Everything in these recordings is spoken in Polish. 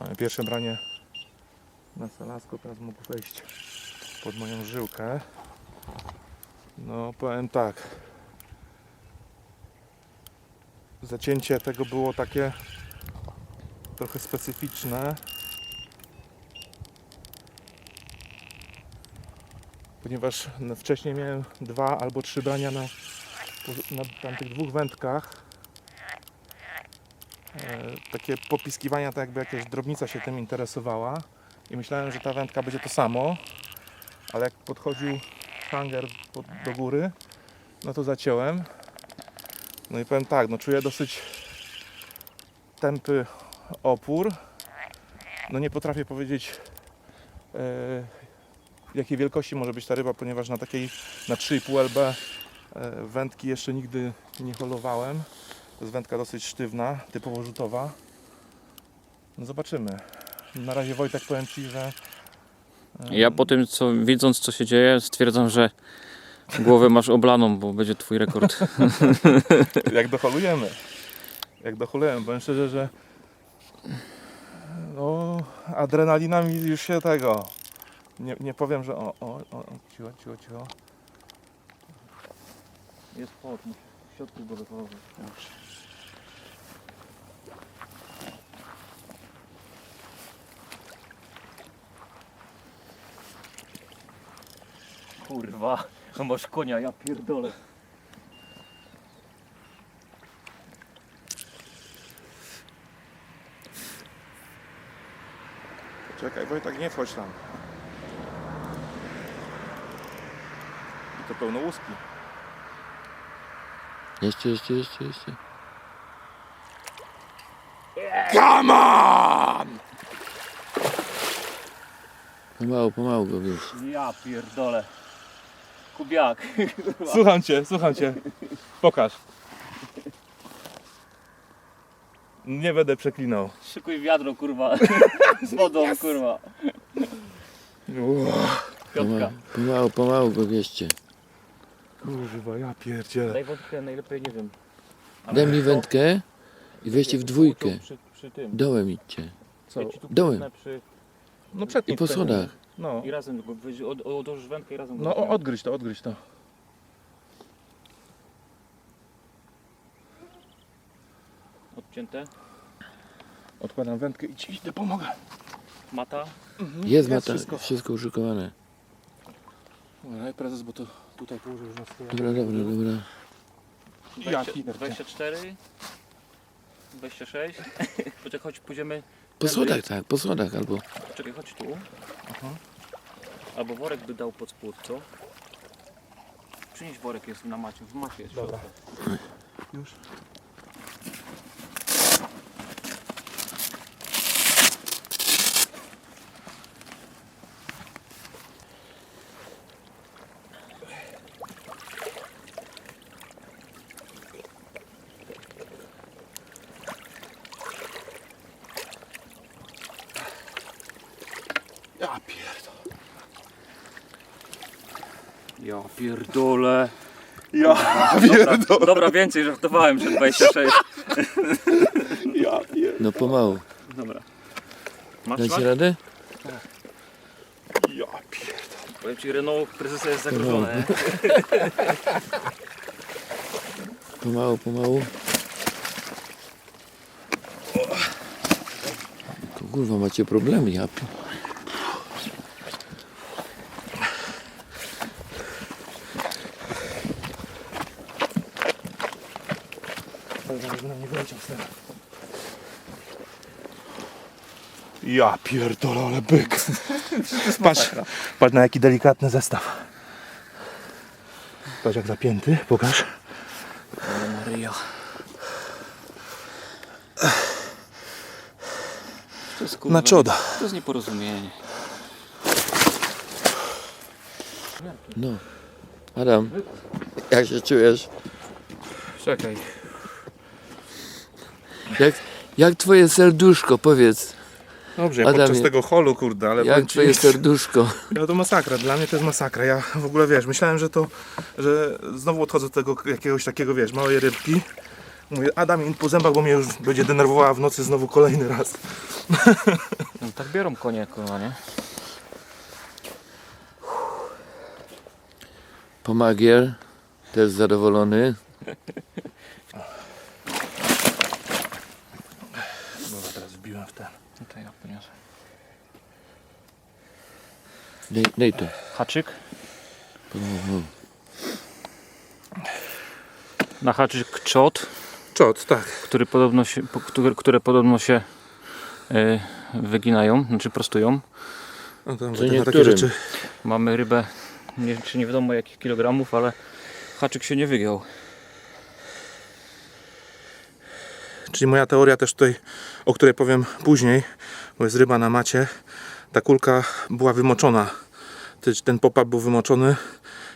Mamy pierwsze branie na salasku, teraz mógł wejść pod moją żyłkę. No powiem tak. Zacięcie tego było takie trochę specyficzne. Ponieważ wcześniej miałem dwa albo trzy brania na, na tamtych dwóch wędkach. E, takie popiskiwania, tak jakby jakaś drobnica się tym interesowała. I myślałem, że ta wędka będzie to samo. Ale jak podchodził hanger do góry, no to zaciąłem. No i powiem tak, no czuję dosyć tępy opór. No nie potrafię powiedzieć e, jakiej wielkości może być ta ryba, ponieważ na takiej na 3,5 lb e, wędki jeszcze nigdy nie holowałem. To jest wędka dosyć sztywna, typowo rzutowa. No zobaczymy. Na razie Wojtek powiem Ci, że Ja po tym, co widząc co się dzieje, stwierdzam, że głowę masz oblaną, bo będzie twój rekord. jak doholujemy. Jak doholujemy, powiem szczerze, że no, adrenalina mi już się tego nie, nie powiem, że o, o, o, cicho, cicho, cicho. Jest pot, w środku go wychować. Kurwa, no masz konia, ja pierdolę. Czekaj, Wojtek, nie wchodź tam. I to pełno łuski. Jeszcze, jeszcze, jeszcze, jeszcze. Come on! Pomału, pomału go wiesz. Ja pierdolę. Kubiak. Słucham Cię, słucham Cię. Pokaż. Nie będę przeklinał. Szykuj wiadro, kurwa. Z wodą, kurwa. Piotka. Pomału, pomału, pomału go wieście. Kurwa, ja pierdzielę. Daj wątkę najlepiej, nie wiem. Daj mi wędkę i weźcie w dwójkę. Przy, przy tym. Dołem idźcie. Co? Ja ci tu Dołem. Przy... No I po tutaj. schodach. No, I razem go weź- od, odłożysz wędkę i razem go no o- weźmiemy. odgryź to, odgryź to. Odcięte. Odkładam wędkę i Ci idę, pomogę. Mata. Jest mata, wszystko. wszystko uszykowane. Daj prezes, bo to tutaj położę już na stole. Dobra, dobra, dobra. Ja 20, pierdzielę. 24. 26. Poczekaj, chodź, pójdziemy. Po schodach tak, po schodach albo. Czekaj, chodź tu. Aha. Albo worek by dał pod spód, co? Przynieś worek, jest na macie. W macie jest. w Dobra. środku. Już. Ja pierdolę. Ja pierdolę. Ja Dobra, dobra, więcej żartowałem, że 26. Ja pierdolę. No pomału. Dobra. Masz? Dacie radę? Ja pierdolę. Powiem ci, Renault prezesa jest zagrożone. Pomału, pomału. To kurwa macie problemy, ja pi- Żeby na mnie z tego. Ja pierdolę, ale byk. Patrz, patrz na jaki delikatny zestaw. Patrz jak zapięty, pokaż. Maryja. To jest kurwa, Na czoda. To jest nieporozumienie. No. Adam, jak się czujesz? Czekaj. Jak, jak twoje serduszko, powiedz. Dobrze, Adamie, podczas tego holu, kurde, ale Jak ci, twoje serduszko? ja to masakra, dla mnie to jest masakra. Ja w ogóle, wiesz, myślałem, że to, że znowu odchodzę do tego jakiegoś takiego, wiesz, małej rybki. Mówię, Adam im po zębach, bo mnie już będzie denerwowała w nocy znowu kolejny raz. No, tak biorą konie, kurwa, nie? Pomagier też zadowolony. Dobra, teraz wbiłem w ten. No to ja poniosę. Daj, daj to. Haczyk. Mhm. Na haczyk czot, Czot, tak. który podobno się, po- które, które podobno się y, wyginają, znaczy prostują. No Co to takie niektórym. rzeczy. Mamy rybę, nie, czy nie wiadomo jakich kilogramów, ale haczyk się nie wygiął. Czyli moja teoria też tutaj, o której powiem później, bo jest ryba na macie, ta kulka była wymoczona. Ten pop-up był wymoczony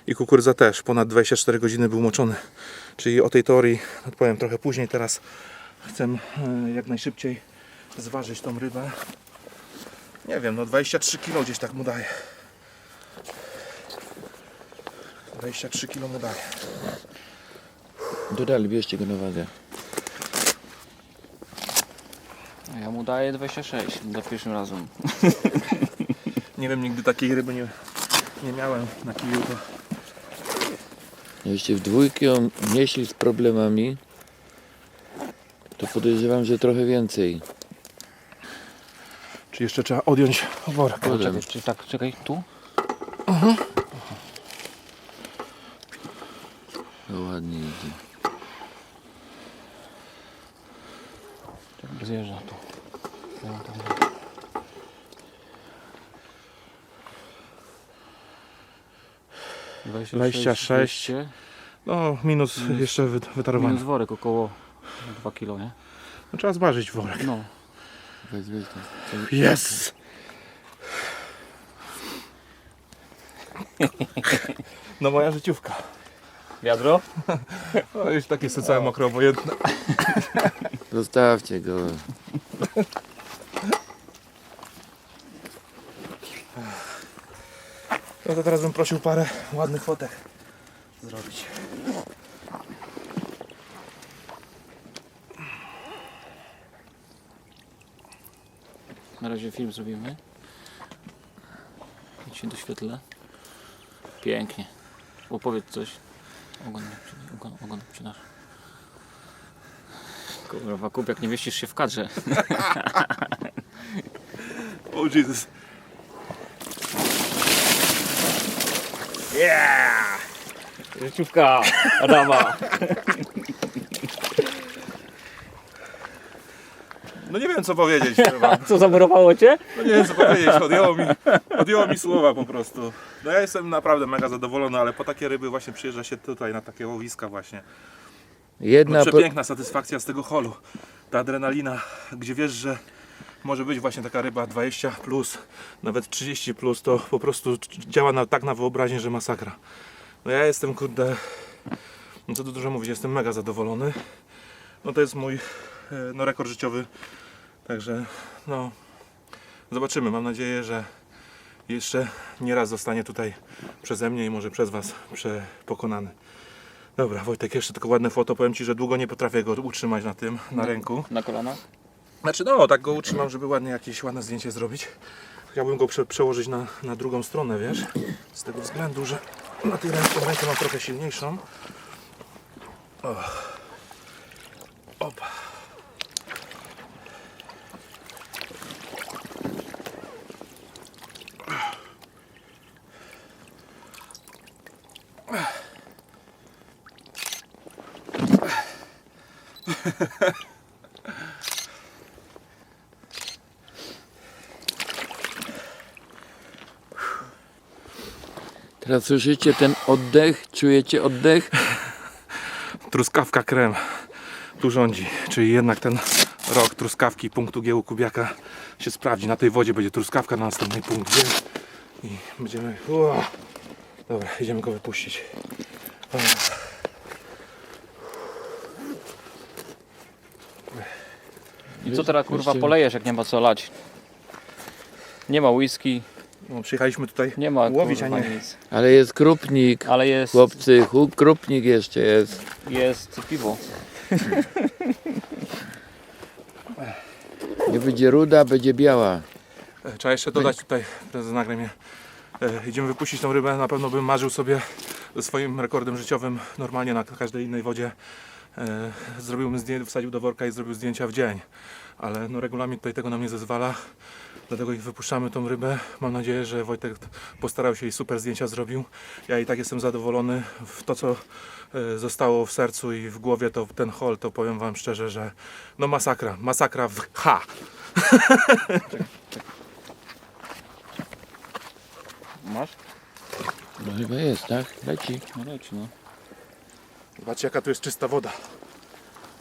i kukurydza też. Ponad 24 godziny był moczony. Czyli o tej teorii odpowiem trochę później. Teraz chcę e, jak najszybciej zważyć tą rybę. Nie wiem, no 23 kg gdzieś tak mu daje. 23 kg mu daje. Dodali, bierzcie go na wagę. A Ja mu daję 26 za pierwszym razem. Nie wiem, nigdy takiej ryby nie, nie miałem na kiju. To... Jeśli w dwójkę on nieśli z problemami, to podejrzewam, że trochę więcej. Czy jeszcze trzeba odjąć worek? Czekaj, czy tak, czekaj, tu? No ładnie idzie. Czekaj, Zjeżdża tu. Ja tam- 26. 200. No, minus Minus- jeszcze wy, wytarowany. Minus worek około 2 kg, nie? No, trzeba zważyć worek. No. Weź, weź to. Jest! No moja życiówka. Wiadro? O, już takie są całe mokro obojętne. Zostawcie go. No to teraz bym prosił parę ładnych fotek zrobić. Na razie film zrobimy. Jak się doświetlę. Pięknie. Opowiedz coś. Ogon, ogon, ogon przydasz. Kurwa, kup jak nie mieścisz się w kadrze. O Jesus. Yeah! Życiówka Adama. No nie wiem co powiedzieć. wam. Co zamurowało cię? No nie wiem co powiedzieć. Odjęło mi, odjęło mi słowa po prostu. No ja jestem naprawdę mega zadowolony, ale po takie ryby właśnie przyjeżdża się tutaj na takie łowiska właśnie. Jedna No, przepiękna satysfakcja z tego holu. Ta adrenalina, gdzie wiesz, że może być właśnie taka ryba 20 plus, nawet 30 plus, to po prostu działa na, tak na wyobraźnię, że masakra. No ja jestem kurde, no co tu dużo mówić, jestem mega zadowolony. No to jest mój e, no, rekord życiowy, także no zobaczymy. Mam nadzieję, że jeszcze nie raz zostanie tutaj przeze mnie i może przez Was pokonany. Dobra, Wojtek, jeszcze tylko ładne foto. Powiem Ci, że długo nie potrafię go utrzymać na tym, na ręku. Na kolanach? Znaczy, no, tak go utrzymam, żeby ładnie jakieś ładne zdjęcie zrobić. Chciałbym go prze, przełożyć na, na drugą stronę, wiesz? Z tego względu, że na tej ręce, rękę mam trochę silniejszą. O. Opa. Słyszycie ten oddech? Czujecie oddech? Truskawka krem tu rządzi, czyli jednak ten rok truskawki punktu G u Kubiaka się sprawdzi. Na tej wodzie będzie truskawka, na następnej punkt G i będziemy... Ua. Dobra, idziemy go wypuścić. I co teraz kurwa polejesz jak nie ma co lać? Nie ma whisky, No, przyjechaliśmy tutaj nie ma łowić, a kurwa nie... nic. Ale jest krupnik. Ale jest, Chłopcy, hu- krupnik jeszcze jest. jest piwo. Nie będzie ruda, będzie biała. E, Trzeba jeszcze dodać tutaj, prezes nagle mnie. E, idziemy wypuścić tą rybę. Na pewno bym marzył sobie ze swoim rekordem życiowym normalnie na każdej innej wodzie. E, zrobiłbym zdjęcie, wsadził do worka i zrobił zdjęcia w dzień. Ale no, regulamin tutaj tego nam nie zezwala. Dlatego ich wypuszczamy tą rybę. Mam nadzieję, że Wojtek postarał się i super zdjęcia zrobił. Ja i tak jestem zadowolony. W to, co e, zostało w sercu i w głowie, to ten hol, to powiem Wam szczerze, że no masakra. Masakra w H. Masz? No chyba jest, tak? Leci. No leci, no. Zobaczcie jaka tu jest czysta woda.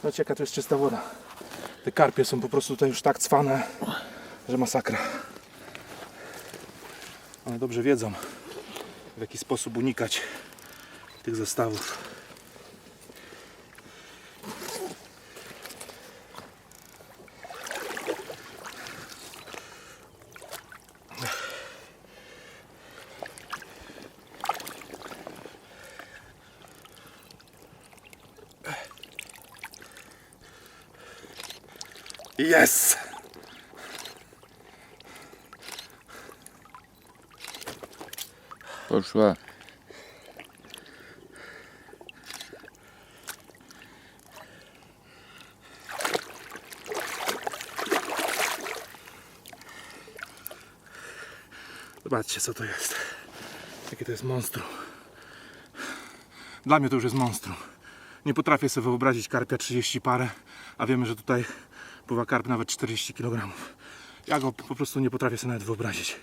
Zobaczcie jaka tu jest czysta woda. Te karpie są po prostu tutaj już tak cwane, że masakra. One dobrze wiedzą w jaki sposób unikać tych zestawów. Yes! Poszła. Zobaczcie co to jest. Jakie to jest monstrum. Dla mnie to już jest monstrum. Nie potrafię sobie wyobrazić karpia 30 parę, a wiemy, że tutaj pływa karp nawet 40 kg. Ja go po prostu nie potrafię sobie nawet wyobrazić.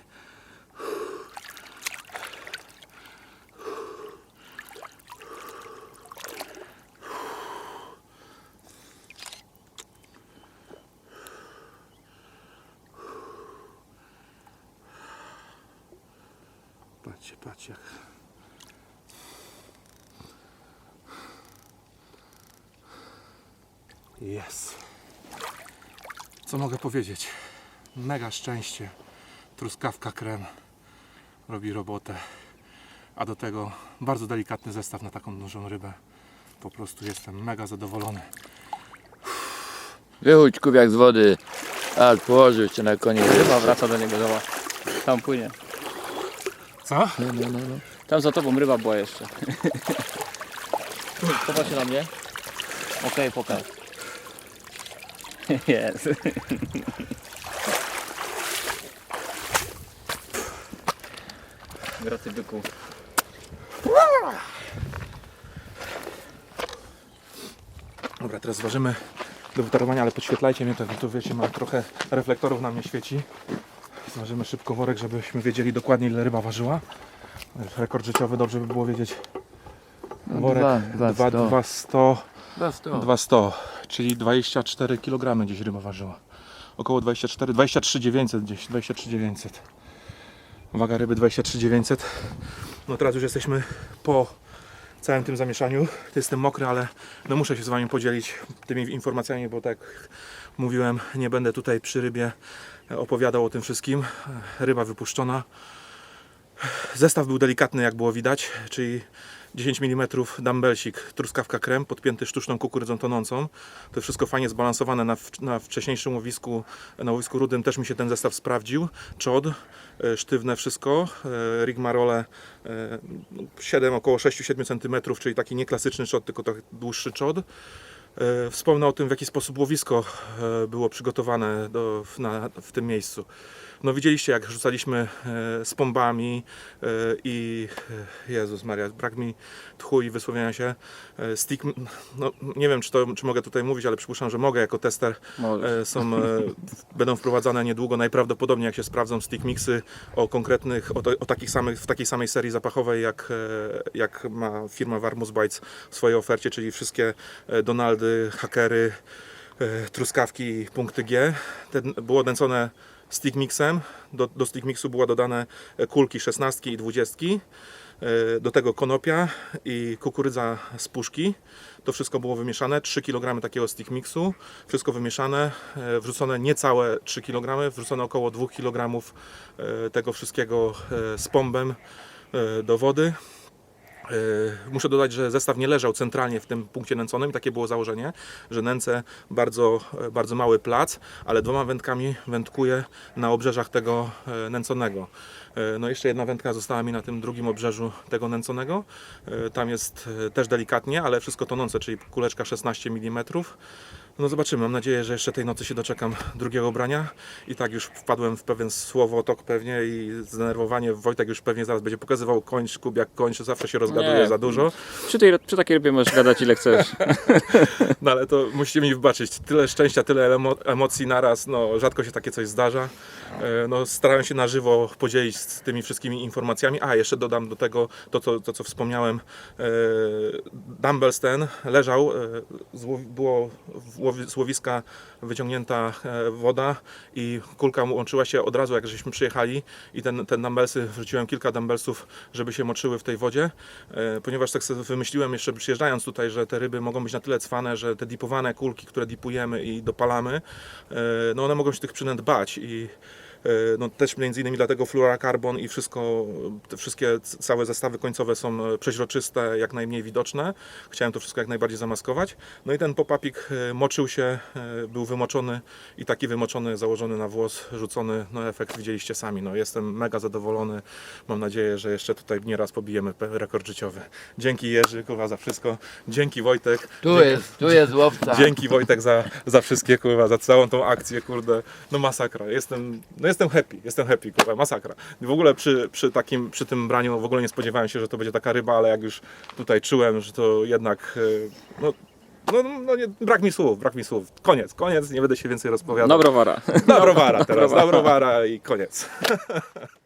Patrzcie, patrzcie jak... Jest. Co mogę powiedzieć? Mega szczęście. Truskawka krem robi robotę. A do tego bardzo delikatny zestaw na taką dużą rybę. Po prostu jestem mega zadowolony. Wychódź kubiak z wody. A, położył jeszcze na koniec. Ryba wraca do niego, zobacz. Tam płynie. Co? No, no, no, no. Tam za tobą ryba była jeszcze. Popatrz na mnie. Okej, pokaż. Jest. Graty byku. Dobra, teraz zważymy do wytarowania, ale podświetlajcie mnie, to, to wiecie, mam trochę reflektorów na mnie świeci. Zważymy szybko worek, żebyśmy wiedzieli dokładnie ile ryba ważyła. Rekord życiowy, dobrze by było wiedzieć. Worek No dwa, dwa, 2 sto. 200, Dwa sto. 200, czyli 24 kg gdzieś ryba ważyła. Około 24, 23 900 gdzieś, 23 900. Waga ryby 23 900. No teraz już jesteśmy po całym tym zamieszaniu. Jestem mokry, ale no muszę się z Wami podzielić tymi informacjami, bo tak mówiłem, nie będę tutaj przy rybie opowiadał o tym wszystkim. Ryba wypuszczona. Zestaw był delikatny, jak było widać, czyli 10 mm dumbbellsik, truskawka krem, podpięty sztuczną kukurydzą tonącą. To wszystko fajnie zbalansowane na, na wcześniejszym łowisku, na łowisku rudym też mi się ten zestaw sprawdził. Czod, e, sztywne wszystko, e, rigmarole e, 7, około 6-7 cm, czyli taki nieklasyczny czod, tylko trochę dłuższy czod. E, Wspomnę o tym, w jaki sposób łowisko e, było przygotowane do, na, w tym miejscu. No widzieliście, jak rzucaliśmy e, z pombami e, i e, Jezus Maria, brak mi tchu i wysłowienia się. Stick, no nie wiem, czy, to, czy mogę tutaj mówić, ale przypuszczam, że mogę jako tester. Są, będą wprowadzane niedługo, najprawdopodobniej jak się sprawdzą stick mixy o konkretnych, o, to, o takich samych, w takiej samej serii zapachowej, jak, jak ma firma Warmus Bites w swojej ofercie, czyli wszystkie Donaldy, hakery, truskawki punkty G. Ten, było nęcone stick mixem. Do, do stick mixu było dodane e, kulki 16 i 20. E, Do tego konopia i kukurydza z puszki. To wszystko było wymieszane. 3 kg takiego stick mixu. Wszystko wymieszane. e, Wrzucone niecałe 3 kg, wrzucone około 2 kg tego wszystkiego z pombem do wody. Yy, Muszę dodać, że zestaw nie leżał centralnie w tym punkcie nęconym takie było założenie, że nęcę bardzo, e, bardzo mały plac, ale dwoma wędkami wędkuję na obrzeżach tego e, nęconego. E, No jeszcze jedna wędka została mi na tym drugim obrzeżu tego nęconego. E, Tam jest e, też delikatnie, ale wszystko tonące, czyli kuleczka 16 mm. No zobaczymy, mam nadzieję, że jeszcze tej nocy się doczekam drugiego brania i tak już wpadłem w pewien słowotok pewnie i zdenerwowanie. Wojtek już pewnie zaraz będzie pokazywał kończ, kubiak kończ, zawsze się rozgaduje Nie. za dużo, Przy, tej, przy takiej rybie możesz gadać ile chcesz. no ale to musicie mi wybaczyć, tyle szczęścia, tyle emo- emocji naraz, no rzadko się takie coś zdarza, E, no starałem się na żywo podzielić z tymi wszystkimi informacjami, a jeszcze dodam do tego to, co, to, co wspomniałem, e, dumbbells ten leżał, e, było w łowiska wyciągnięta e, woda i kulka łączyła się od razu jak żeśmy przyjechali i ten, ten dumbbellsy, wrzuciłem kilka dumbbellsów, żeby się moczyły w tej wodzie, e, ponieważ tak sobie wymyśliłem jeszcze przyjeżdżając tutaj, że te ryby mogą być na tyle cwane, że te dipowane kulki, które dipujemy i dopalamy, e, no one mogą się tych przynęt bać i no też między innymi dlatego fluorokarbon i wszystko, wszystkie całe zestawy końcowe są e, przeźroczyste, jak najmniej widoczne. Chciałem to wszystko jak najbardziej zamaskować. No i ten popapik e, moczył się, e, był wymoczony i taki wymoczony, założony na włos, rzucony, no efekt widzieliście sami. No jestem mega zadowolony. Mam nadzieję, że jeszcze tutaj nieraz pobijemy rekord życiowy. Dzięki Jerzy, kurwa, za wszystko. Dzięki Wojtek. Tu Dzięki- jest, tu jest łowca. Dzięki Wojtek za, za wszystkie, kurwa, za całą tą akcję, kurde, no masakra. Jestem, no jestem happy, jestem happy, kurwa, masakra. W ogóle przy, przy takim, przy tym braniu w ogóle nie spodziewałem się, że to będzie taka ryba, ale jak już tutaj czułem, że to jednak, e, no, no, no nie, brak mi słów, brak mi słów. Koniec, koniec, nie będę się więcej rozpowiadał. Na browara. Na browara teraz, na browara i koniec.